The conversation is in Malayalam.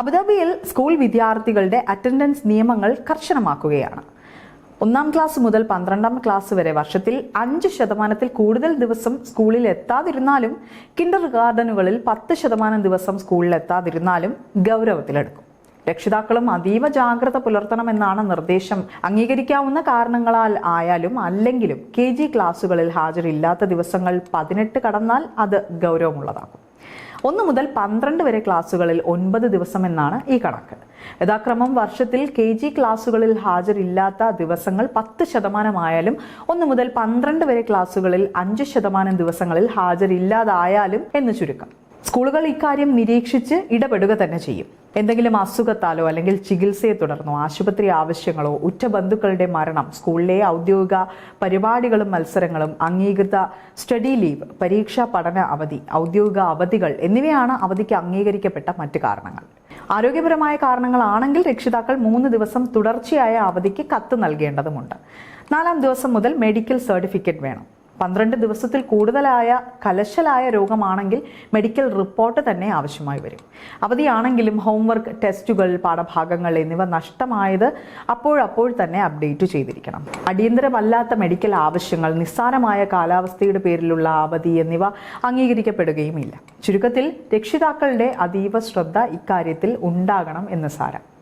അബുദാബിയിൽ സ്കൂൾ വിദ്യാർത്ഥികളുടെ അറ്റൻഡൻസ് നിയമങ്ങൾ കർശനമാക്കുകയാണ്. ഒന്നാം ക്ലാസ് മുതൽ പന്ത്രണ്ടാം ക്ലാസ് വരെ വർഷത്തിൽ അഞ്ച് ശതമാനത്തിൽ കൂടുതൽ ദിവസം സ്കൂളിൽ എത്താതിരുന്നാലും കിൻഡർ ഗാർഡനുകളിൽ പത്ത് ശതമാനം ദിവസം സ്കൂളിൽ എത്താതിരുന്നാലും ഗൗരവത്തിലെടുക്കും. രക്ഷിതാക്കളും അതീവ ജാഗ്രത പുലർത്തണമെന്നാണ് നിർദ്ദേശം. അംഗീകരിക്കാവുന്ന കാരണങ്ങളാൽ ആയാലും അല്ലെങ്കിലും കെ ജി ക്ലാസുകളിൽ ഹാജരില്ലാത്ത ദിവസങ്ങൾ പതിനെട്ട് കടന്നാൽ അത് ഗൗരവമുള്ളതാകും ഒന്ന് മുതൽ പന്ത്രണ്ട് വരെ ക്ലാസ്സുകളിൽ ഒൻപത് ദിവസം എന്നാണ് ഈ കണക്ക്. യഥാക്രമം വർഷത്തിൽ കെ ജി ക്ലാസ്സുകളിൽ ഹാജരില്ലാത്ത ദിവസങ്ങൾ പത്ത് ശതമാനമായാലും ഒന്ന് മുതൽ പന്ത്രണ്ട് വരെ ക്ലാസ്സുകളിൽ അഞ്ച് ശതമാനം ദിവസങ്ങളിൽ ഹാജരില്ലാതായാലും എന്ന് ചുരുക്കം. സ്കൂളുകൾ ഇക്കാര്യം നിരീക്ഷിച്ച് ഇടപെടുക തന്നെ ചെയ്യും. എന്തെങ്കിലും അസുഖത്താലോ അല്ലെങ്കിൽ ചികിത്സയെ തുടർന്നോ ആശുപത്രി ആവശ്യങ്ങളോ ഉറ്റ ബന്ധുക്കളുടെ മരണം സ്കൂളിലെ ഔദ്യോഗിക പരിപാടികളും മത്സരങ്ങളും അംഗീകൃത സ്റ്റഡി ലീവ് പരീക്ഷാ പഠന അവധി ഔദ്യോഗിക അവധികൾ എന്നിവയാണ് അവധിക്ക് അംഗീകരിക്കപ്പെട്ട മറ്റ് കാരണങ്ങൾ. ആരോഗ്യപരമായ കാരണങ്ങളാണെങ്കിൽ രക്ഷിതാക്കൾ മൂന്ന് ദിവസം തുടർച്ചയായ അവധിക്ക് കത്ത് നൽകേണ്ടതുണ്ട് നാലാം ദിവസം മുതൽ മെഡിക്കൽ സർട്ടിഫിക്കറ്റ് വേണം. പന്ത്രണ്ട് ദിവസത്തിൽ കൂടുതലായ കലശലായ രോഗമാണെങ്കിൽ മെഡിക്കൽ റിപ്പോർട്ട് തന്നെ ആവശ്യമായി വരും. അവധിയാണെങ്കിലും ഹോംവർക്ക് ടെസ്റ്റുകൾ പാഠഭാഗങ്ങൾ എന്നിവ നഷ്ടമായത് അപ്പോഴപ്പോൾ തന്നെ അപ്ഡേറ്റ് ചെയ്തിരിക്കണം. അടിയന്തരമല്ലാത്ത മെഡിക്കൽ ആവശ്യങ്ങൾ നിസ്സാരമായ കാലാവസ്ഥയുടെ പേരിലുള്ള അവധി എന്നിവ അംഗീകരിക്കപ്പെടുകയുമില്ല. ചുരുക്കത്തിൽ രക്ഷിതാക്കളുടെ അതീവ ശ്രദ്ധ ഇക്കാര്യത്തിൽ ഉണ്ടാകണം എന്ന് സാരം.